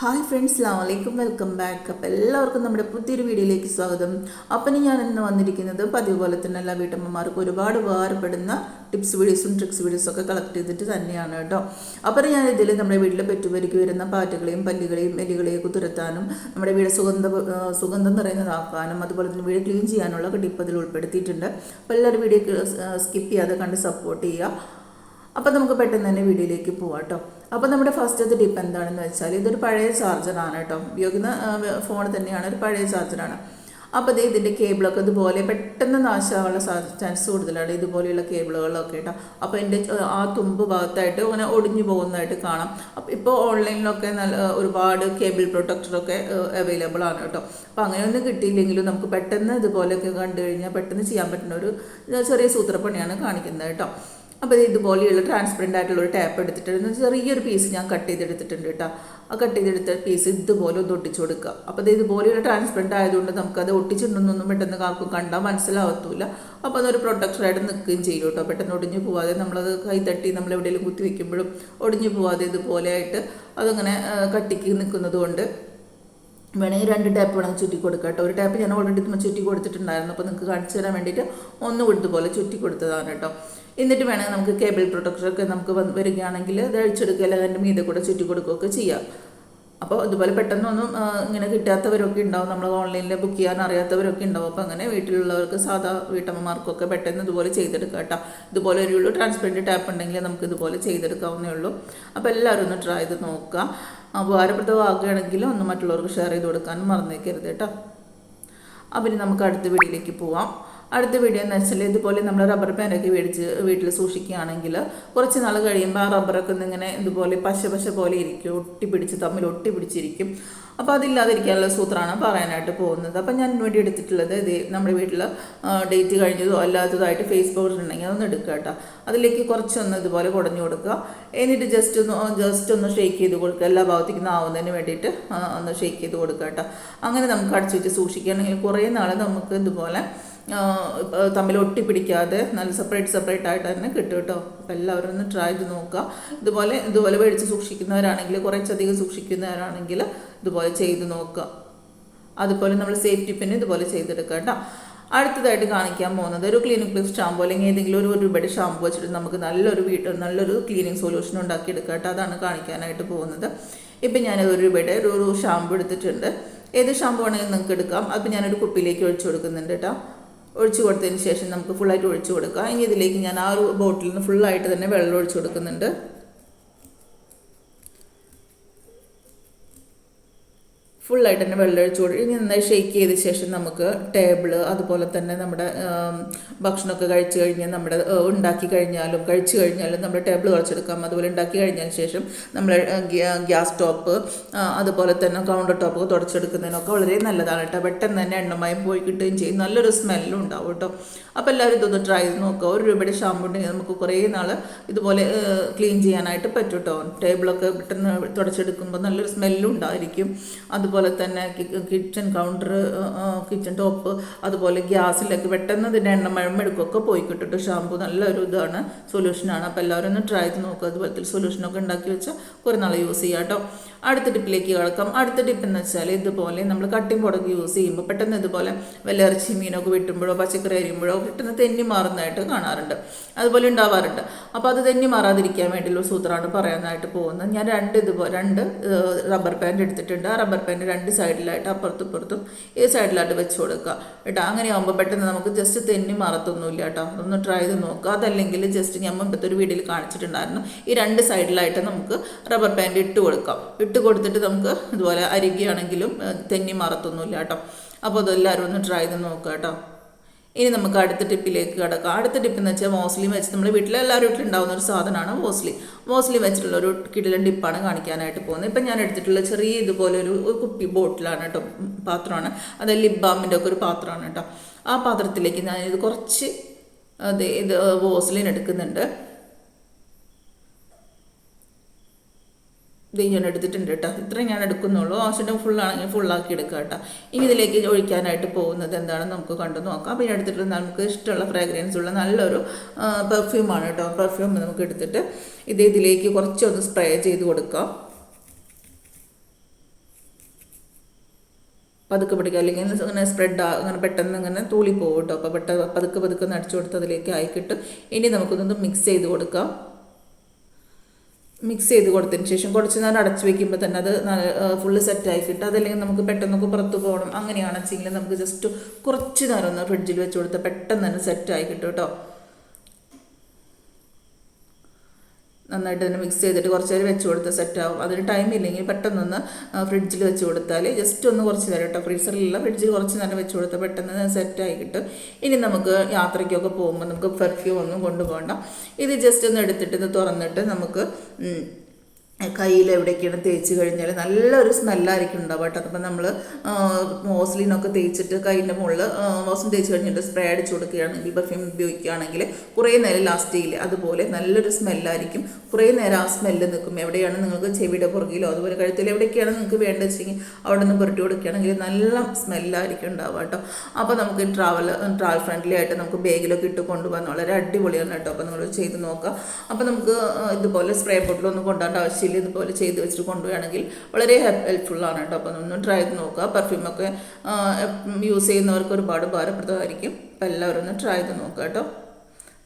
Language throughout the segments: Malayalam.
ഹായ് ഫ്രണ്ട്സ് അലൈക്കും വെൽക്കം ബാക്ക് അപ്പോൾ എല്ലാവർക്കും നമ്മുടെ പുതിയൊരു വീഡിയോയിലേക്ക് സ്വാഗതം. അപ്പം ഞാൻ ഇന്ന് വന്നിരിക്കുന്നത് പതിവ് പോലെ തന്നെ എല്ലാ വീട്ടമ്മമാർക്കും ഒരുപാട് ഉപകാരപ്പെടുന്ന ടിപ്സ് വീഡിയോസും ട്രിക്സ് വീഡിയോസും ഒക്കെ കളക്ട് ചെയ്തിട്ട് തന്നെയാണ് കേട്ടോ. അപ്പോൾ ഞാൻ ഇതിൽ നമ്മുടെ വീട്ടിലെ പെറ്റുപരിക്ക് വരുന്ന പാറ്റകളെയും പല്ലികളെയും എലികളെയും ഒക്കെ തുരത്താനും നമ്മുടെ വീട് സുഗന്ധ സുഗന്ധം നിറയുന്നതാക്കാനും അതുപോലെ തന്നെ വീട് ക്ലീൻ ചെയ്യാനുള്ള ടിപ്പ് അതിൽ ഉൾപ്പെടുത്തിയിട്ടുണ്ട്. അപ്പോൾ എല്ലാവരും വീഡിയോ സ്കിപ്പ് ചെയ്യാതെ കണ്ട് സപ്പോർട്ട് ചെയ്യുക. അപ്പോൾ നമുക്ക് പെട്ടെന്ന് തന്നെ വീഡിയോയിലേക്ക് പോവാം കേട്ടോ. അപ്പോൾ നമ്മുടെ ഫസ്റ്റത്തെ ടിപ്പ് എന്താണെന്ന് വെച്ചാൽ ഇതൊരു പഴയ ചാർജറാണ് കേട്ടോ. ഉപയോഗിക്കുന്ന ഫോൺ തന്നെയാണ് ഒരു പഴയ ചാർജറാണ് അപ്പോൾ ദേ ഇതിന്റെ കേബിളൊക്കെ ഇതുപോലെ പെട്ടെന്ന് നാശമാകാനുള്ള ചാൻസ് കൂടുതലാണ് ഇതുപോലെയുള്ള കേബിളുകളൊക്കെ കേട്ടോ. അപ്പോൾ എന്റെ ആ തുമ്പ് ഭാഗത്തായിട്ട് അങ്ങനെ ഒടിഞ്ഞു പോകുന്നതായിട്ട് കാണാം. അപ്പോൾ ഇപ്പോൾ ഓൺലൈനിലൊക്കെ നല്ല ഒരുപാട് കേബിൾ പ്രൊട്ടക്ടറൊക്കെ അവൈലബിൾ ആണ് കേട്ടോ. അപ്പോൾ അങ്ങനെയൊന്നും കിട്ടിയില്ലെങ്കിലും നമുക്ക് പെട്ടെന്ന് ഇതുപോലെയൊക്കെ കണ്ടു കഴിഞ്ഞാൽ പെട്ടെന്ന് ചെയ്യാൻ പറ്റുന്ന ഒരു ചെറിയ സൂത്രപ്പണിയാണ് കാണിക്കുന്നത് കേട്ടോ. അപ്പോൾ ഇതുപോലെയുള്ള ട്രാൻസ്പെറന്റ് ആയിട്ടുള്ള ഒരു ടാപ്പ് എടുത്തിട്ട് ചെറിയൊരു പീസ് ഞാൻ കട്ട് ചെയ്തെടുത്തിട്ടുണ്ട് കേട്ടോ ആ കട്ട് ചെയ്തെടുത്ത പീസ് ഇതുപോലെ ഒന്ന് ഒട്ടിച്ചു കൊടുക്കുക. അപ്പോൾ അത് ഇതുപോലെയുള്ള ട്രാൻസ്പെറന്റ് ആയതുകൊണ്ട് നമുക്കത് ഒട്ടിച്ചിട്ടുണ്ടെന്നൊന്നും പെട്ടെന്ന് ആർക്കും കണ്ടാൽ മനസ്സിലാവത്തില്ല അപ്പോൾ അതൊരു പ്രൊട്ടക്ഷനായിട്ട് നിൽക്കുകയും ചെയ്യും കേട്ടോ പെട്ടെന്ന് ഒടിഞ്ഞു പോവാതെ നമ്മളത് കൈ തട്ടി നമ്മൾ എവിടെയെങ്കിലും കുത്തി വയ്ക്കുമ്പോഴും ഒടിഞ്ഞു പോവാതെ ഇതുപോലെ ആയിട്ട് അതങ്ങനെ കട്ടിക്ക് നിൽക്കുന്നത് കൊണ്ട് വേണമെങ്കിൽ രണ്ട് ടാപ്പ് വേണമെങ്കിൽ ചുറ്റി കൊടുക്കാം കേട്ടോ ഒരു ടാപ്പ് ഞാൻ ഓൾറെഡി ചുറ്റി കൊടുത്തിട്ടുണ്ടായിരുന്നു. അപ്പോൾ നിങ്ങൾക്ക് കാണിച്ചു തരാൻ വേണ്ടിയിട്ട് ഒന്ന് ഇതുപോലെ ചുറ്റി കൊടുത്തതാണ് കേട്ടോ എന്നിട്ട് വേണമെങ്കിൽ നമുക്ക് കേബിൾ പ്രൊട്ടക്ടറൊക്കെ നമുക്ക് വരികയാണെങ്കിൽ അത് അഴിച്ചെടുക്കുക അല്ലെങ്കിൽ അതിന്റെ മീതെ കൂടെ ചുറ്റി കൊടുക്കുകയൊക്കെ ചെയ്യാം. അപ്പോൾ ഇതുപോലെ പെട്ടെന്നൊന്നും ഇങ്ങനെ കിട്ടാത്തവരൊക്കെ ഉണ്ടാവും. നമ്മൾ ഓൺലൈനിൽ ബുക്ക് ചെയ്യാൻ അറിയാത്തവരൊക്കെ ഉണ്ടാവും. അപ്പോൾ അങ്ങനെ വീട്ടിലുള്ളവർക്ക് സാധാ വീട്ടമ്മമാർക്കൊക്കെ പെട്ടെന്ന് ഇതുപോലെ ചെയ്തെടുക്കാം കേട്ടോ. ഇതുപോലെ ഒരു ട്രാൻസ്പെറന്റ് ടാപ്പ് ഉണ്ടെങ്കിൽ നമുക്ക് ഇതുപോലെ ചെയ്തെടുക്കാവുന്നേ ഉള്ളൂ. അപ്പോൾ എല്ലാവരും ഒന്ന് ട്രൈ ചെയ്ത് നോക്കുക. ഉപകാരപ്രദമാകുകയാണെങ്കിൽ ഒന്ന് മറ്റുള്ളവർക്ക് ഷെയർ ചെയ്ത് കൊടുക്കാനും മറന്നേക്കരുത് കേട്ടോ. അപ്പം നമുക്ക് അടുത്ത വീഡിയോയിലേക്ക് പോവാം. അടുത്ത വീഡിയോ എന്ന് വെച്ചാൽ ഇതുപോലെ നമ്മൾ റബ്ബർ പാനൊക്കെ മേടിച്ച് വീട്ടിൽ സൂക്ഷിക്കുകയാണെങ്കിൽ കുറച്ച് നാൾ കഴിയുമ്പോൾ ആ റബ്ബറൊക്കെ ഒന്ന് ഇങ്ങനെ ഇതുപോലെ പശ പശ പോലെ ഇരിക്കും ഒട്ടി ഒട്ടിപ്പിടിച്ച് തമ്മിൽ ഒട്ടി ഒട്ടിപ്പിടിച്ചിരിക്കും. അപ്പോൾ അതില്ലാതിരിക്കാനുള്ള സൂത്രമാണ് പറയാനായിട്ട് പോകുന്നത്. അപ്പോൾ ഞാൻ വേണ്ടി എടുത്തിട്ടുള്ളത് ഇത് നമ്മുടെ വീട്ടിൽ ഡേറ്റ് കഴിഞ്ഞതോ അല്ലാത്തതായിട്ട് ഫേസ് പൗഡർ ഉണ്ടെങ്കിൽ അതൊന്ന് എടുക്കുക കേട്ടോ. അതിലേക്ക് കുറച്ചൊന്ന് ഇതുപോലെ കുടഞ്ഞു കൊടുക്കുക. എന്നിട്ട് ജസ്റ്റ് ഒന്ന് ജസ്റ്റ് ഒന്ന് ഷേക്ക് ചെയ്ത് കൊടുക്കുക. എല്ലാ ഭാഗത്തേക്കും ആവുന്നതിന് വേണ്ടിയിട്ട് ഒന്ന് ഷേക്ക് ചെയ്ത് കൊടുക്കുക കേട്ടോ. അങ്ങനെ നമുക്ക് അടച്ചു വെച്ച് സൂക്ഷിക്കുകയാണെങ്കിൽ കുറേ നാൾ നമുക്ക് ഇതുപോലെ തമ്മിൽ ഒട്ടിപ്പിടിക്കാതെ നല്ല സെപ്പറേറ്റ് സെപ്പറേറ്റ് ആയിട്ട് തന്നെ കിട്ടും കേട്ടോ. അപ്പോൾ എല്ലാവരും ഒന്ന് ട്രൈ ചെയ്ത് നോക്കുക. ഇതുപോലെ ഇതുപോലെ മേടിച്ച് സൂക്ഷിക്കുന്നവരാണെങ്കിൽ കുറച്ചധികം സൂക്ഷിക്കുന്നവരാണെങ്കിൽ ഇതുപോലെ ചെയ്ത് നോക്കുക. അതുപോലെ നമ്മൾ സേഫ്റ്റി പിന്നെ ഇതുപോലെ ചെയ്തെടുക്കുക കേട്ടോ. അടുത്തതായിട്ട് കാണിക്കാൻ പോകുന്നത് ഒരു ക്ലീനിങ് പ്ലസ് ഷാമ്പു അല്ലെങ്കിൽ ഏതെങ്കിലും ഒരു ഒരുപാട് ഷാമ്പു വെച്ചിട്ട് നമുക്ക് നല്ലൊരു വീട്ടിൽ നല്ലൊരു ക്ലീനിങ് സൊല്യൂഷൻ ഉണ്ടാക്കിയെടുക്കുക കേട്ടോ. അതാണ് കാണിക്കാനായിട്ട് പോകുന്നത്. ഇപ്പം ഞാൻ ഒരു രൂപയുടെ ഒരു ഒരു ഷാമ്പു എടുത്തിട്ടുണ്ട്. ഏത് ഷാമ്പു ആണെങ്കിലും നിങ്ങൾക്ക് എടുക്കാം. അപ്പം ഞാനൊരു കുപ്പിയിലേക്ക് ഒഴിച്ചു കൊടുക്കുന്നുണ്ട് കേട്ടോ. ഒഴിച്ചു കൊടുത്തതിന് ശേഷം നമുക്ക് ഫുള്ളായിട്ട് ഒഴിച്ചു കൊടുക്കാം. ഇനി ഇതിലേക്ക് ഞാൻ ആ ഒരു ബോട്ടിലിന് നിന്ന് ഫുള്ളായിട്ട് തന്നെ വെള്ളം ഒഴിച്ചു കൊടുക്കുന്നുണ്ട്. ഫുള്ളായിട്ട് തന്നെ വെള്ളം ഒഴിച്ചു കൊടുക്കും ഇനി നന്നായി ഷെയ്ക്ക് ചെയ്ത ശേഷം നമുക്ക് ടേബിൾ അതുപോലെ തന്നെ നമ്മുടെ ഭക്ഷണമൊക്കെ കഴിച്ചു കഴിഞ്ഞാൽ നമ്മുടെ ഉണ്ടാക്കി കഴിഞ്ഞാലും കഴിച്ചു കഴിഞ്ഞാലും നമ്മുടെ ടേബിൾ കുറച്ചെടുക്കാം. അതുപോലെ ഉണ്ടാക്കി കഴിഞ്ഞതിന് ശേഷം നമ്മൾ ഗ്യാസ് ടോപ്പ് അതുപോലെ തന്നെ കൗണ്ടർ ടോപ്പ് തുടച്ചെടുക്കുന്നതിനൊക്കെ വളരെ നല്ലതാണ് കേട്ടോ. പെട്ടെന്ന് തന്നെ എണ്ണമയം പോയി കിട്ടുകയും ചെയ്യും. നല്ലൊരു സ്മെല്ലും ഉണ്ടാവും കേട്ടോ. അപ്പോൾ എല്ലാവരും ഇതൊന്ന് ട്രൈ ചെയ്ത് നോക്കുക. ഒരു രൂപയുടെ ഷാമ്പു ഉണ്ടെങ്കിൽ നമുക്ക് കുറേ നാൾ ഇതുപോലെ ക്ലീൻ ചെയ്യാനായിട്ട് പറ്റും കേട്ടോ. ടേബിളൊക്കെ പെട്ടെന്ന് തുടച്ചെടുക്കുമ്പോൾ നല്ലൊരു സ്മെല്ലും ഉണ്ടായിരിക്കും. അതുപോലെ തന്നെ കിച്ചൺ കൗണ്ടർ കിച്ചൺ ടോപ്പ് അതുപോലെ ഗ്യാസിലൊക്കെ പെട്ടെന്ന് ഇതിന്റെ എണ്ണ എടുക്കുകയൊക്കെ പോയി കിട്ടും. ഷാമ്പു നല്ലൊരു ഇതാണ് സൊല്യൂഷനാണ് അപ്പോൾ എല്ലാവരും ഒന്ന് ട്രൈ ചെയ്ത് നോക്കുക അതുപോലത്തെ സൊല്യൂഷനൊക്കെ ഉണ്ടാക്കി വെച്ചാൽ കുറേ നാൾ യൂസ് ചെയ്യാം കേട്ടോ. അടുത്ത ടിപ്പിലേക്ക് കിടക്കാം. അടുത്ത ടിപ്പ് എന്ന് വെച്ചാൽ ഇതുപോലെ നമ്മൾ കട്ടിംഗ് പൊടക്ക് യൂസ് ചെയ്യുമ്പോൾ പെട്ടെന്ന് ഇതുപോലെ വല്ല ഇറച്ചി മീനൊക്കെ വെട്ടുമ്പോഴോ പച്ചക്കറി അരിയുമ്പോഴോ പെട്ടെന്ന് തെന്നി മാറുന്നതായിട്ട് കാണാറുണ്ട്. അതുപോലെ ഉണ്ടാവാറുണ്ട്. അപ്പോൾ അത് തെന്നി മാറാതിരിക്കാൻ വേണ്ടിയുള്ള സൂത്രമാണ് പറയാനായിട്ട് പോകുന്നത്. ഞാൻ രണ്ട് ഇതുപോലെ രണ്ട് റബ്ബർ പാന്റ് എടുത്തിട്ടുണ്ട്. ആ റബ്ബർ പാന്റ് രണ്ട് സൈഡിലായിട്ട് അപ്പുറത്തും ഇപ്പുറത്തും ഈ സൈഡിലായിട്ട് വെച്ച് കൊടുക്കുക. കേട്ടോ? അങ്ങനെ ആകുമ്പോൾ പെട്ടെന്ന് നമുക്ക് ജസ്റ്റ് തെന്നി മറത്തൊന്നുമില്ല കേട്ടോ. ഒന്ന് ട്രൈ ചെയ്ത് നോക്കുക. അതല്ലെങ്കിൽ ജസ്റ്റ് ഞാൻ മുമ്പത്തെ ഒരു വീഡിയോയിൽ കാണിച്ചിട്ടുണ്ടായിരുന്നു. ഈ രണ്ട് സൈഡിലായിട്ട് നമുക്ക് റബ്ബർ ബാൻഡ് ഇട്ട് കൊടുക്കാം. ഇട്ട് കൊടുത്തിട്ട് നമുക്ക് ഇതുപോലെ അരികയാണെങ്കിലും തെന്നി മറത്തൊന്നുമില്ല കേട്ടോ. അപ്പോൾ അതെല്ലാവരും ഒന്ന് ട്രൈ ചെയ്ത് നോക്കുക കേട്ടോ. ഇനി നമുക്ക് അടുത്ത ടിപ്പിലേക്ക് കിടക്കാം. അടുത്ത ടിപ്പ് എന്ന് വെച്ചാൽ മോസ്ലി വെച്ച് നമ്മുടെ വീട്ടിൽ എല്ലാവരും വീട്ടിലുണ്ടാവുന്ന ഒരു സാധനമാണ് മോസ്ലി മോസ്ലി വെച്ചിട്ടുള്ള ഒരു കിടിലൻ ടിപ്പാണ് കാണിക്കാനായിട്ട് പോകുന്നത്. ഇപ്പം ഞാൻ എടുത്തിട്ടുള്ള ചെറിയ ഇതുപോലെ ഒരു കുപ്പി ബോട്ടിലാണ് കേട്ടോ പാത്രമാണ്. അത് ലിപ് ബാമിന്റെ ഒക്കെ ഒരു പാത്രമാണ് കേട്ടോ. ആ പാത്രത്തിലേക്ക് ഞാൻ ഇത് കുറച്ച് അതെ ഇത് വോസ്ലിൻ എടുക്കുന്നുണ്ട്. ഇത് ഞാൻ എടുത്തിട്ടുണ്ട് കേട്ടോ. ഇത്രയും ഞാൻ എടുക്കുന്നുള്ളൂ. ആവശ്യം ഫുള്ളാണെങ്കിൽ ഫുള്ളാക്കി എടുക്കുക കേട്ടോ. ഇനി ഇതിലേക്ക് ഒഴിക്കാനായിട്ട് പോകുന്നത് എന്താണെന്ന് നമുക്ക് കണ്ടു നോക്കാം. അപ്പോൾ എടുത്തിട്ട് നമുക്ക് ഇഷ്ടമുള്ള ഫ്രാഗ്രൻസ് ഉള്ള നല്ലൊരു പെർഫ്യൂമാണ് കേട്ടോ. പെർഫ്യൂം നമുക്ക് എടുത്തിട്ട് ഇത് ഇതിലേക്ക് കുറച്ചൊന്ന് സ്പ്രേ ചെയ്ത് കൊടുക്കാം. പതുക്കെ പിടിക്കുക. അല്ലെങ്കിൽ ഇങ്ങനെ സ്പ്രെഡ് അങ്ങനെ പെട്ടെന്ന് ഇങ്ങനെ തൂളി പോകും കേട്ടോ. അപ്പോൾ പെട്ടെന്ന് പതുക്കെ പതുക്കെ ഒന്ന് അടിച്ചു കൊടുത്ത് അതിലേക്ക് ആയിക്കിട്ട് ഇനി നമുക്കൊന്ന് മിക്സ് ചെയ്ത് കൊടുക്കാം. മിക്സ് ചെയ്ത് കൊടുത്തതിന് ശേഷം കുറച്ച് നേരം അടച്ചു വെക്കുമ്പോൾ തന്നെ അത് ഫുള്ള് സെറ്റായി കിട്ടും അതല്ലെങ്കിൽ നമുക്ക് പെട്ടെന്നൊക്കെ പുറത്ത് പോകണം. അങ്ങനെയാണെന്ന് വെച്ചെങ്കിൽ നമുക്ക് ജസ്റ്റ് കുറച്ച് നേരം ഒന്ന് ഫ്രിഡ്ജിൽ വെച്ച് കൊടുത്താൽ പെട്ടെന്ന് തന്നെ സെറ്റായി കിട്ടും കേട്ടോ നന്നായിട്ട് തന്നെ മിക്സ് ചെയ്തിട്ട് കുറച്ച് നേരം വെച്ച് കൊടുത്താൽ സെറ്റാവും അതിന് ടൈം ഇല്ലെങ്കിൽ പെട്ടെന്നൊന്ന് ഫ്രിഡ്ജിൽ വെച്ച് കൊടുത്താൽ ജസ്റ്റ് ഒന്ന് കുറച്ച് നേരം കേട്ടോ ഫ്രീസറിലുള്ള ഫ്രിഡ്ജിൽ കുറച്ച് നേരം വെച്ച് കൊടുത്താൽ പെട്ടെന്ന് സെറ്റായി കിട്ടും. ഇനി നമുക്ക് യാത്രയ്ക്കൊക്കെ പോകുമ്പോൾ നമുക്ക് പെർഫ്യൂം ഒന്നും കൊണ്ടുപോകണ്ട ഇത് ജസ്റ്റ് ഒന്ന് എടുത്തിട്ട് ഇത് തുറന്നിട്ട് നമുക്ക് കയ്യിൽ എവിടേക്കാണ് തേച്ച് കഴിഞ്ഞാൽ നല്ലൊരു സ്മെല്ലായിരിക്കും ഉണ്ടാവുക കേട്ടോ. അപ്പം നമ്മൾ മോസ്ലിനൊക്കെ തേച്ചിട്ട് കൈയിന്റെ മുകളിൽ മോസ്ലിൻ തേച്ച് കഴിഞ്ഞിട്ട് സ്പ്രേ അടിച്ച് കൊടുക്കുകയാണെങ്കിൽ പെർഫ്യൂം ഉപയോഗിക്കുകയാണെങ്കിൽ കുറേ നേരം ലാസ്റ്റ് ചെയ്യില്ല? അതുപോലെ നല്ലൊരു സ്മെല്ലായിരിക്കും. കുറേ നേരം ആ സ്മെല്ല് നിൽക്കും. എവിടെയാണ് നിങ്ങൾക്ക് ചെവിയുടെ പുറകിലോ അതുപോലെ കഴുത്തിൽ എവിടേക്കാണ് നിങ്ങൾക്ക് വേണ്ടത് വെച്ചെങ്കിൽ അവിടെ നിന്ന് പുരട്ടി കൊടുക്കുകയാണെങ്കിൽ നല്ല സ്മെല്ലായിരിക്കും ഉണ്ടാവുക കേട്ടോ. അപ്പോൾ നമുക്ക് ട്രാവൽ ട്രാവൽ ഫ്രണ്ട്ലി ആയിട്ട് നമുക്ക് ബാഗിലൊക്കെ ഇട്ട് കൊണ്ടുപോകാൻ വളരെ അടിപൊളിയാണ് കേട്ടോ. അപ്പോൾ നിങ്ങൾ ചെയ്ത് നോക്കുക. അപ്പോൾ നമുക്ക് ഇതുപോലെ സ്പ്രേ ബോട്ടിലൊന്നും കൊണ്ടുപോകേണ്ട ആവശ്യമില്ല ഇതുപോലെ ചെയ്ത് വെച്ചിട്ട് കൊണ്ടുപോവുകയാണെങ്കിൽ വളരെ ഹെൽപ്ഫുള്ളാണ് കേട്ടോ. അപ്പോൾ ഒന്ന് ട്രൈ ചെയ്ത് നോക്കുക. പെർഫ്യൂമൊക്കെ യൂസ് ചെയ്യുന്നവർക്ക് ഒരുപാട് ഉപകാരപ്രദമായിരിക്കും. അപ്പോൾ എല്ലാവരും ഒന്ന് ട്രൈ ചെയ്ത് നോക്കുക കേട്ടോ.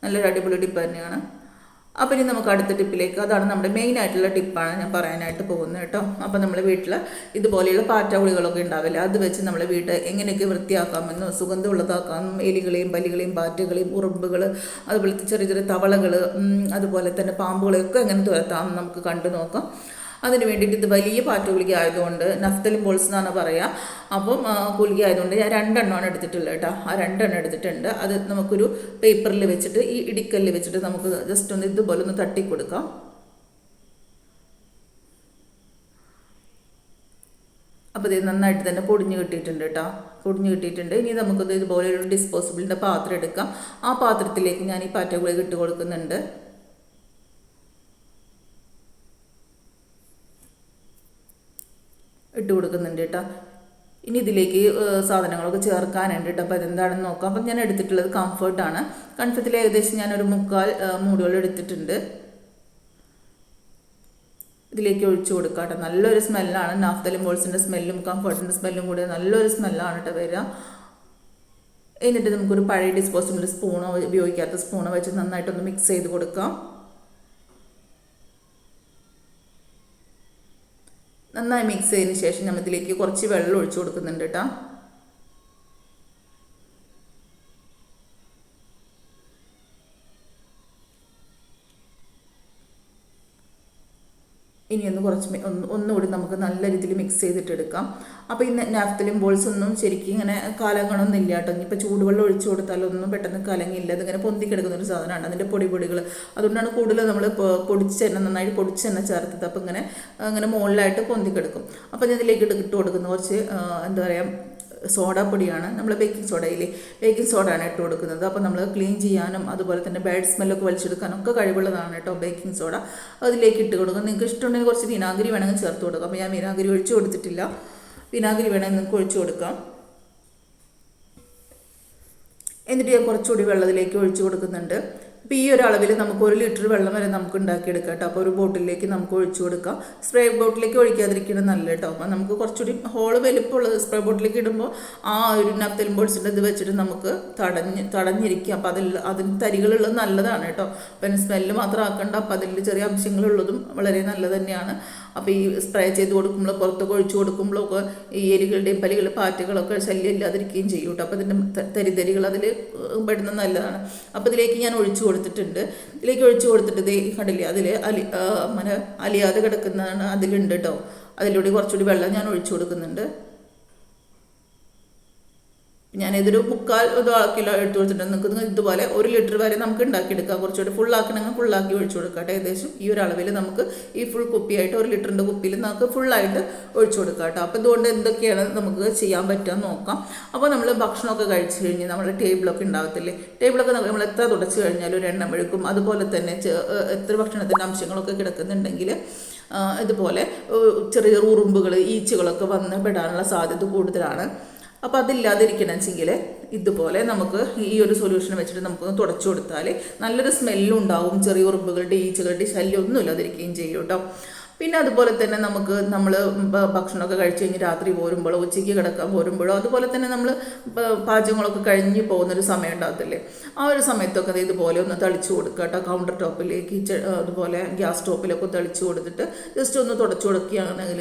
നല്ലൊരു അടിപൊളി ടിപ്പ് തന്നെയാണ്. അപ്പോൾ ഇനി നമുക്ക് അടുത്ത ടിപ്പിലേക്ക് അതാണ് നമ്മുടെ മെയിൻ ആയിട്ടുള്ള ടിപ്പാണ് ഞാൻ പറയാനായിട്ട് പോകുന്നത് കേട്ടോ. അപ്പോൾ നമ്മൾ വീട്ടിൽ ഇതുപോലെയുള്ള പാറ്റകുളികളൊക്കെ ഉണ്ടാവില്ല അത് വെച്ച് നമ്മൾ വീട് എങ്ങനെയൊക്കെ വൃത്തിയാക്കാമെന്നും സുഗന്ധമുള്ളതാക്കാമെന്നും എലികളെയും പല്ലികളെയും പാറ്റകളെയും ഉറുമ്പുകൾ അതുപോലത്തെ ചെറിയ ചെറിയ തവളകൾ അതുപോലെ തന്നെ പാമ്പുകളെയൊക്കെ എങ്ങനെ തുരത്താമെന്ന് നമുക്ക് കണ്ടു നോക്കാം. അതിന് വേണ്ടിയിട്ട് ഇത് വലിയ പാറ്റുകുളിക ആയതുകൊണ്ട് നഫ്തലും ബോൾസ് എന്നാണ് പറയുക അപ്പം ഗുളിക ആയതുകൊണ്ട് ഞാൻ രണ്ടെണ്ണമാണ് എടുത്തിട്ടുള്ളത് കേട്ടോ. ആ രണ്ടെണ്ണം എടുത്തിട്ടുണ്ട്. അത് നമുക്കൊരു പേപ്പറിൽ വെച്ചിട്ട് ഈ ഇടിക്കല്ലിൽ വെച്ചിട്ട് നമുക്ക് ജസ്റ്റ് ഒന്ന് ഇതുപോലെ ഒന്ന് തട്ടി കൊടുക്കാം. അപ്പോൾ ഇത് നന്നായിട്ട് തന്നെ പൊടിഞ്ഞു കിട്ടിയിട്ടുണ്ട് കേട്ടോ. പൊടിഞ്ഞു കിട്ടിയിട്ടുണ്ട്. ഇനി നമുക്കത് ഇതുപോലെ ഒരു ഡിസ്പോസിബിളിന്റെ പാത്രം എടുക്കാം. ആ പാത്രത്തിലേക്ക് ഞാൻ ഈ പാറ്റ ഗുളിക ഇട്ട് കൊടുക്കുന്നുണ്ട്. ഇട്ട് കൊടുക്കുന്നുണ്ട് കേട്ടോ ഇനി ഇതിലേക്ക് സാധനങ്ങളൊക്കെ ചേർക്കാനുണ്ട് കേട്ടോ അപ്പോൾ അതെന്താണെന്ന് നോക്കാം. അപ്പം ഞാൻ എടുത്തിട്ടുള്ളത് കംഫർട്ടാണ് കംഫർട്ടിൽ ഏകദേശം ഞാനൊരു മുക്കാൽ ഏഹ്, മൂടുകൾ എടുത്തിട്ടുണ്ട്. ഇതിലേക്ക് ഒഴിച്ചു കൊടുക്കാം കേട്ടോ നല്ലൊരു സ്മെല്ലാണ്. നാഫ്തലും ബോൾസിന്റെ സ്മെല്ലും കംഫർട്ടിന്റെ സ്മെല്ലും കൂടി നല്ലൊരു സ്മെല്ലാണ് കേട്ടോ വരിക. എന്നിട്ട് നമുക്കൊരു പഴയ ഡിസ്പോസിബിൾ സ്പൂണോ ഉപയോഗിക്കാത്ത സ്പൂണോ വെച്ച് നന്നായിട്ടൊന്ന് മിക്സ് ചെയ്ത് കൊടുക്കാം. നന്നായി മിക്സ് ചെയ്തതിന് ശേഷം നമ്മൾ ഇതിലേക്ക് കുറച്ച് വെള്ളം ഒഴിച്ചു കൊടുക്കുന്നുണ്ട് കേട്ടോ. ഇനി ഒന്ന് കുറച്ച് ഒന്ന് ഒന്നുകൂടി നമുക്ക് നല്ല രീതിയിൽ മിക്സ് ചെയ്തിട്ടെടുക്കാം. അപ്പോൾ ഈ നാഫ്തലും ബോൾസ് ഒന്നും ശരിക്കും ഇങ്ങനെ കാലങ്ങളൊന്നും ഇല്ല കേട്ടോ. ഇനിയിപ്പോൾ ചൂടുവെള്ളം ഒഴിച്ചു കൊടുത്താലൊന്നും പെട്ടെന്ന് കലങ്ങില്ല അതിങ്ങനെ പൊന്തി കിടക്കുന്ന ഒരു സാധനമാണ്. അതിന്റെ പൊടി പൊടികൾ അതുകൊണ്ടാണ് കൂടുതൽ നമ്മൾ പൊടിച്ച് തന്നെ നന്നായിട്ട് പൊടിച്ച് തന്നെ ചേർത്തത്. അപ്പോൾ ഇങ്ങനെ അങ്ങനെ മുകളിലായിട്ട് പൊന്തി കിടക്കും. അപ്പോൾ ഞാൻ ഇതിലേക്ക് ഇട്ട് ഇട്ട് കൊടുക്കുന്ന. കുറച്ച് എന്താ പറയുക സോഡാപ്പൊടിയാണ്. നമ്മൾ ബേക്കിംഗ് സോഡയിലെ ബേക്കിംഗ് സോഡയാണ് ഇട്ട് കൊടുക്കുന്നത്. അപ്പോൾ നമ്മൾ ക്ലീൻ ചെയ്യാനും അതുപോലെ തന്നെ ബാഡ് സ്മെല്ലൊക്കെ വലിച്ചെടുക്കാനും ഒക്കെ കഴിവുള്ളതാണ് കേട്ടോ ബേക്കിംഗ് സോഡ അതിലേക്ക് ഇട്ട് കൊടുക്കും. നിങ്ങൾക്ക് ഇഷ്ടമുണ്ടെങ്കിൽ കുറച്ച് വിനാഗിരി വേണമെങ്കിൽ ചേർത്ത് കൊടുക്കാം. അപ്പോൾ ഞാൻ വിനാഗിരി ഒഴിച്ചു കൊടുത്തിട്ടില്ല. വിനാഗിരി വേണമെങ്കിൽ നിങ്ങൾക്ക് ഒഴിച്ചു കൊടുക്കാം. എന്നിട്ട് ഞാൻ കുറച്ചുകൂടി വെള്ളത്തിലേക്ക് ഒഴിച്ചു കൊടുക്കുന്നുണ്ട്. അപ്പോൾ ഈ ഒരു അളവിൽ നമുക്ക് ഒരു ലിറ്റർ വെള്ളം വരെ നമുക്ക് ഉണ്ടാക്കിയെടുക്കാം കേട്ടോ. അപ്പോൾ ഒരു ബോട്ടിലേക്ക് നമുക്ക് ഒഴിച്ചു കൊടുക്കാം. സ്പ്രേ ബോട്ടിലേക്ക് ഒഴിക്കാതിരിക്കണം നല്ല കേട്ടോ. അപ്പോൾ നമുക്ക് കുറച്ചുകൂടി ഹോൾ വലിപ്പമുള്ളത് സ്പ്രേ ബോട്ടിലേക്ക് ഇടുമ്പോൾ ആ ഒരു നത്തലും ബോട്ട്സിന്റെ ഇത് വെച്ചിട്ട് നമുക്ക് തടഞ്ഞ് തടഞ്ഞിരിക്കുക അപ്പോൾ അതിൽ അതിന് തരികളുള്ളത് നല്ലതാണ് കേട്ടോ. അപ്പം സ്മെല്ല് മാത്രം ആക്കണ്ട. അപ്പോൾ അതിൽ ചെറിയ അംശങ്ങളുള്ളതും വളരെ നല്ലത് തന്നെയാണ്. അപ്പോൾ ഈ സ്പ്രേ ചെയ്ത് കൊടുക്കുമ്പോൾ പുറത്തൊക്കെ ഒഴിച്ചു കൊടുക്കുമ്പോഴൊക്കെ ഈ എലികളുടെയും പലികൾ പാറ്റകളൊക്കെ ശല്യം ഇല്ലാതിരിക്കുകയും ചെയ്യും കേട്ടോ. അപ്പോൾ അതിന്റെ തരിതരികൾ അതിൽ പെടുന്നത് നല്ലതാണ്. അപ്പോൾ ഇതിലേക്ക് ഞാൻ ഒഴിച്ചു കൊടുത്തിട്ടുണ്ട്. ഇതിലേക്ക് ഒഴിച്ചു കൊടുത്തിട്ട് ദേ കണ്ടില്ലേ അതിൽ അലി അങ്ങനെ അലിയാതെ കിടക്കുന്നതാണ് അതിലുണ്ട് കേട്ടോ. അതിലൂടെ കുറച്ചുകൂടി വെള്ളം ഞാൻ ഒഴിച്ചു കൊടുക്കുന്നുണ്ട്. ഞാൻ ഇതൊരു മുക്കാൽ കിലോ എടുത്ത് കൊടുത്തിട്ടുണ്ട് നിങ്ങൾക്ക് ഇതുപോലെ ഒരു ലിറ്റർ വരെ നമുക്ക് ഉണ്ടാക്കിയെടുക്കാം. കുറച്ചുകൂടി ഫുള്ളാക്കണമെങ്കിൽ ഫുള്ളാക്കി ഒഴിച്ചു കൊടുക്കാം കേട്ടോ. ഏകദേശം ഈ ഒരു അളവിൽ നമുക്ക് ഈ ഫുൾ കുപ്പിയായിട്ട് ഒരു ലിറ്ററിന്റെ കുപ്പിയിൽ നമുക്ക് ഫുള്ളായിട്ട് ഒഴിച്ചു കൊടുക്കാം കേട്ടോ. അപ്പോൾ ഇതുകൊണ്ട് എന്തൊക്കെയാണ് നമുക്ക് ചെയ്യാൻ പറ്റുക നോക്കാം. അപ്പോൾ നമ്മൾ ഭക്ഷണമൊക്കെ കഴിച്ച് കഴിഞ്ഞ് നമ്മുടെ ടേബിളൊക്കെ ഉണ്ടാകത്തില്ലേ ടേബിളൊക്കെ നമ്മൾ എത്ര തുടച്ച് കഴിഞ്ഞാലും ഒരു എണ്ണം എഴുക്കും അതുപോലെ തന്നെ എത്ര ഭക്ഷണത്തിന്റെ അംശങ്ങളൊക്കെ കിടക്കുന്നുണ്ടെങ്കിൽ ഇതുപോലെ ചെറിയ ഉറുമ്പുകൾ ഈച്ചകളൊക്കെ വന്ന് പെടാനുള്ള സാധ്യത കൂടുതലാണ്. അപ്പോൾ അതില്ലാതിരിക്കണമെങ്കിൽ ഇതുപോലെ നമുക്ക് ഈ ഒരു സൊല്യൂഷൻ വെച്ചിട്ട് നമുക്കൊന്ന് തുടച്ചു കൊടുത്താൽ നല്ലൊരു സ്മെല്ലും ഉണ്ടാവും ചെറിയ ഉറുമ്പുകളുടെ ഈച്ചകളുടെ ശല്യം ഒന്നും ഇല്ലാതിരിക്കുകയും ചെയ്യും കേട്ടോ. പിന്നെ അതുപോലെ തന്നെ നമുക്ക് നമ്മൾ ഭക്ഷണമൊക്കെ കഴിച്ച് കഴിഞ്ഞ് രാത്രി പോരുമ്പോഴോ ഉച്ചയ്ക്ക് കിടക്കാൻ പോരുമ്പോഴോ അതുപോലെ തന്നെ നമ്മൾ പാചകങ്ങളൊക്കെ കഴിഞ്ഞ് പോകുന്നൊരു സമയം ഉണ്ടാകത്തില്ലേ? ആ ഒരു സമയത്തൊക്കെ അത് ഇതുപോലെ ഒന്ന് തളിച്ചു കൊടുക്കുക കേട്ടോ. കൗണ്ടർ ടോപ്പിൽ കിച്ചൺ അതുപോലെ ഗ്യാസ് ടോപ്പിലൊക്കെ തളിച്ചു കൊടുത്തിട്ട് ജസ്റ്റ് ഒന്ന് തുടച്ചു കൊടുക്കുകയാണെങ്കിൽ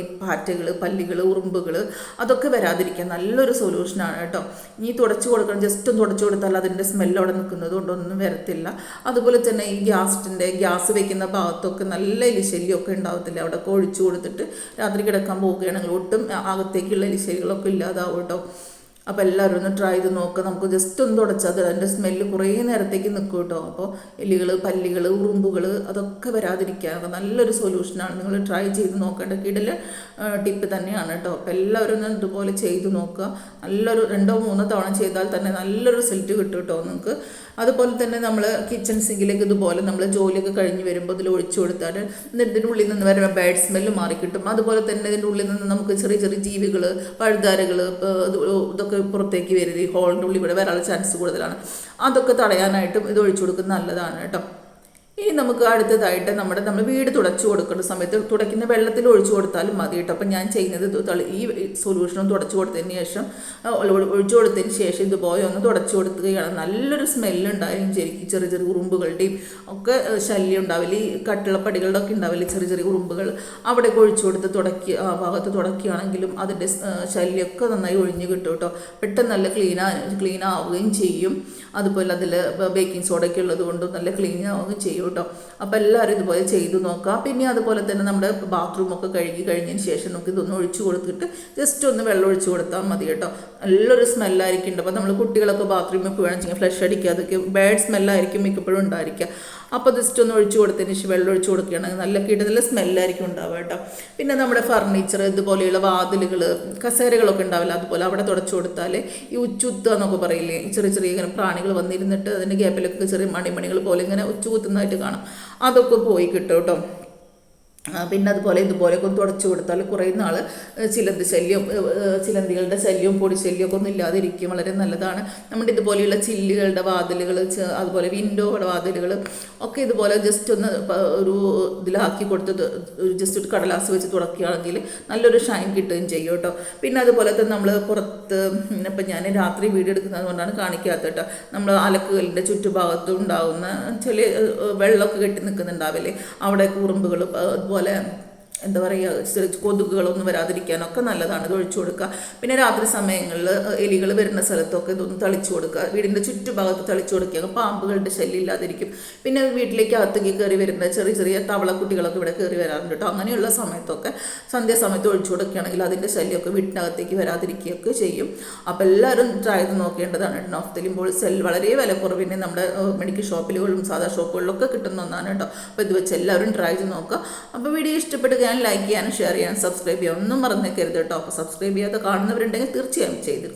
ഈ പാറ്റകൾ പല്ലികൾ ഉറുമ്പുകൾ അതൊക്കെ വരാതിരിക്കാൻ നല്ലൊരു സൊല്യൂഷനാണ് കേട്ടോ. ഇനി തുടച്ചു കൊടുക്കണം. ജസ്റ്റ് ഒന്ന് തുടച്ചു കൊടുത്താൽ അതിന്റെ സ്മെല്ല് അവിടെ നിൽക്കുന്നത് കൊണ്ടൊന്നും വരത്തില്ല. അതുപോലെ തന്നെ ഈ ഗ്യാസിന്റെ ഗ്യാസ് വയ്ക്കുന്ന ഭാഗത്തൊക്കെ നല്ല എലിശല്യമൊക്കെ ഉണ്ടാവത്തില്ല. അവിടെ ഒഴിച്ചു കൊടുത്തിട്ട് രാത്രി കിടക്കാൻ പോവുകയാണെങ്കിൽ ഒട്ടും അകത്തേക്കുള്ള എലിശല്യങ്ങളൊക്കെ ഇല്ലാതാവും കേട്ടോ. അപ്പോൾ എല്ലാവരും ഒന്ന് ട്രൈ ചെയ്ത് നോക്കുക നമുക്ക് ജസ്റ്റ് ഒന്ന് തുടച്ചാൽ അത് അതിന്റെ സ്മെല്ല് കുറേ നേരത്തേക്ക് നിൽക്കും കേട്ടോ. അപ്പോൾ എല്ലുകൾ പല്ലികൾ ഉറുമ്പുകൾ അതൊക്കെ വരാതിരിക്കുക അപ്പോൾ നല്ലൊരു സൊല്യൂഷനാണ് നിങ്ങൾ ട്രൈ ചെയ്ത് നോക്കേണ്ട കിടൽ ടിപ്പ് തന്നെയാണ് കേട്ടോ. അപ്പോൾ എല്ലാവരും ഒന്ന് ഇതുപോലെ ചെയ്ത് നോക്കുക. നല്ലൊരു രണ്ടോ മൂന്നോ തവണ ചെയ്താൽ തന്നെ നല്ലൊരു റിസൾട്ട് കിട്ടും കേട്ടോ നിങ്ങൾക്ക്. അതുപോലെ തന്നെ നമ്മൾ കിച്ചൺ സിങ്കിലേക്ക് ഇതുപോലെ നമ്മൾ ജോലിയൊക്കെ കഴിഞ്ഞ് വരുമ്പോൾ ഇതിൽ ഒഴിച്ചു കൊടുത്താൽ ഇതിന്റെ ഉള്ളിൽ നിന്ന് വരുന്ന ബാഡ് സ്മെല്ല് മാറിക്കിട്ടും. അതുപോലെ തന്നെ ഇതിന്റെ ഉള്ളിൽ നിന്ന് നമുക്ക് ചെറിയ ചെറിയ ജീവികൾ പഴുതാരകൾ ഇതൊക്കെ പുറത്തേക്ക് വരുത് ഈ ഹോളിന്റെ ഉള്ളിൽ ഇവിടെ വരാനുള്ള ചാൻസ് കൂടുതലാണ്. അതൊക്കെ തടയാനായിട്ടും ഇത് ഒഴിച്ചു കൊടുക്കുന്നത് നല്ലതാണ് കേട്ടോ. ഇനി നമുക്ക് അടുത്തതായിട്ട് നമ്മുടെ നമ്മൾ വീട് തുടച്ചു കൊടുക്കുന്ന സമയത്ത് തുടയ്ക്കുന്ന വെള്ളത്തിൽ ഒഴിച്ചു കൊടുത്താലും മതി കേട്ടോ അപ്പം ഞാൻ ചെയ്യുന്നത് ഈ സൊല്യൂഷനും തുടച്ചു കൊടുത്തതിന് ശേഷം ഒഴിച്ചു കൊടുത്തതിന് ശേഷം ഇതുപോലെ ഒന്ന് തുടച്ചു കൊടുക്കുകയാണ്. നല്ലൊരു സ്മെല്ലുണ്ടായാലും ശരിക്കും ചെറിയ ചെറിയ ഉറുമ്പുകളുടെയും ഒക്കെ ശല്യം ഉണ്ടാവില്ല. ഈ കട്ടിളപ്പടികളുടെ ഒക്കെ ഉണ്ടാവില്ല. ചെറിയ ചെറിയ ഉറുമ്പുകൾ അവിടെ ഒഴിച്ചു കൊടുത്ത് തുടക്കി ആ ഭാഗത്ത് തുടക്കുകയാണെങ്കിലും അതിന്റെ ശല്യമൊക്കെ നന്നായി ഒഴിഞ്ഞു കിട്ടും കേട്ടോ. പെട്ടെന്ന് നല്ല ക്ലീൻ ക്ലീൻ ആവുകയും ചെയ്യും. അതുപോലെ അതിൽ ബേക്കിംഗ് സോഡയൊക്കെ ഉള്ളത് കൊണ്ടും നല്ല ക്ലീൻ ആവുകയും ചെയ്യും. കേട്ടോ അപ്പോൾ എല്ലാവരും ഇതുപോലെ ചെയ്തു നോക്കുക. പിന്നെ അതുപോലെ തന്നെ നമ്മുടെ ബാത്റൂമൊക്കെ കഴുകി കഴിഞ്ഞതിന് ശേഷം നമുക്ക് ഇതൊന്ന് ഒഴിച്ചു കൊടുത്തിട്ട് ജസ്റ്റ് ഒന്ന് വെള്ളം ഒഴിച്ചു കൊടുത്താൽ മതി കേട്ടോ. നല്ലൊരു സ്മെല്ലായിരിക്കും അപ്പോൾ നമ്മൾ കുട്ടികളൊക്കെ ബാത്റൂമിൽ പോവുകയാണെന്ന് ഫ്ലഷ് അടിക്കുക. അതൊക്കെ ബാഡ് സ്മെല്ലായിരിക്കും മിക്കപ്പോഴും ഉണ്ടായിരിക്കുക. അപ്പോൾ ജസ്റ്റ് ഒന്ന് ഒഴിച്ചു കൊടുത്തതിന് ശേഷം വെള്ളം ഒഴിച്ചു കൊടുക്കുകയാണെങ്കിൽ നല്ല കിട്ടുന്ന സ്മെല്ലായിരിക്കും ഉണ്ടാവുക കേട്ടോ. പിന്നെ നമ്മുടെ ഫർണിച്ചർ ഇതുപോലെയുള്ള വാതിലുകൾ കസേരകളൊക്കെ ഉണ്ടാവില്ല. അതുപോലെ അവിടെ തുടച്ചു കൊടുത്താൽ ഈ ഉച്ചുത്ത എന്നൊക്കെ പറയില്ലേ? ചെറിയ ചെറിയ ഇങ്ങനെ പ്രാണികൾ വന്നിരുന്നിട്ട് അതിന്റെ ഗ്യാപ്പിലൊക്കെ ചെറിയ മണിമണികൾ പോലെ ഇങ്ങനെ ഉച്ചുകുത്തുന്നതായിട്ട് കാണാം. അതൊക്കെ പോയി കിട്ടും കേട്ടോ. പിന്നെ അതുപോലെ ഇതുപോലെയൊക്കെ ഒന്ന് തുടച്ചു കൊടുത്താൽ കുറേ നാൾ ചിലന്തി ശല്യം ചിലന്തികളുടെ ശല്യവും പൊടി ശല്യമൊക്കെ ഒന്നും ഇല്ലാതിരിക്കും. വളരെ നല്ലതാണ്. നമ്മുടെ ഇതുപോലെയുള്ള ചില്ലുകളുടെ വാതിലുകൾ അതുപോലെ വിൻഡോയുടെ വാതിലുകൾ ഒക്കെ ഇതുപോലെ ജസ്റ്റ് ഒന്ന് ഒരു ഇതിലാക്കി കൊടുത്ത് ജസ്റ്റ് ഒരു കടലാസ് വെച്ച് തുടക്കുകയാണെങ്കിൽ നല്ലൊരു ഷൈൻ കിട്ടുകയും ചെയ്യും കേട്ടോ. പിന്നെ അതുപോലെ തന്നെ നമ്മൾ പുറത്ത് ഇപ്പം ഞാൻ രാത്രി വീഡിയോ എടുക്കുന്നത് കൊണ്ടാണ് കാണിക്കാത്തത് കേട്ടോ. നമ്മൾ അലക്കുകലിന്റെ ചുറ്റുഭാഗത്തും ഉണ്ടാകുന്ന ചില വെള്ളമൊക്കെ കെട്ടി നിൽക്കുന്നുണ്ടാവില്ലേ? അവിടെ കുറുമ്പുകൾ അതുപോലെ അതുപോലെ എന്താ പറയുക കൊതുകുകളൊന്നും വരാതിരിക്കാനൊക്കെ നല്ലതാണ്. ഇത് ഒഴിച്ചു കൊടുക്കുക. പിന്നെ രാത്രി സമയങ്ങളിൽ എലികൾ വരുന്ന സ്ഥലത്തൊക്കെ ഇതൊന്ന് തളിച്ചു കൊടുക്കുക. വീടിന്റെ ചുറ്റുഭാഗത്ത് തളിച്ചു കൊടുക്കുക. പാമ്പുകളുടെ ശല്യം ഇല്ലാതിരിക്കും. പിന്നെ വീട്ടിലേക്ക് അകത്തേക്ക് കയറി വരുന്ന ചെറിയ ചെറിയ തവളക്കുട്ടികളൊക്കെ ഇവിടെ കയറി വരാറുണ്ട് കേട്ടോ. അങ്ങനെയുള്ള സമയത്തൊക്കെ സന്ധ്യാസമയത്ത് ഒഴിച്ചു കൊടുക്കുകയാണെങ്കിൽ അതിന്റെ ശല്യമൊക്കെ വീട്ടിനകത്തേക്ക് വരാതിരിക്കുകയൊക്കെ ചെയ്യും. അപ്പോൾ എല്ലാവരും ട്രൈ ചെയ്ത് നോക്കേണ്ടതാണ്. നോഫ്തലിമ്പോൾ സെൽ വളരെ വില കുറവിന് നമ്മുടെ മെഡിക്കൽ ഷോപ്പിലുകളും സാധാ ഷോപ്പുകളിലൊക്കെ കിട്ടുന്ന ഒന്നാണ് കേട്ടോ. അപ്പോൾ ഇത് വെച്ച് എല്ലാവരും ട്രൈ ചെയ്ത് നോക്കുക. അപ്പോൾ വീഡിയോ ഇഷ്ടപ്പെടുകയാണെങ്കിൽ ലൈക്ക് ചെയ്യാനും ഷെയർ ചെയ്യാനും സബ്സ്ക്രൈബ് ചെയ്യാനും ഒന്നും മറന്നേക്കരുത് കേട്ടോ. അപ്പോൾ സബ്സ്ക്രൈബ് ചെയ്യാതെ കാണുന്നവരുണ്ടെങ്കിൽ തീർച്ചയായും ചെയ്ത്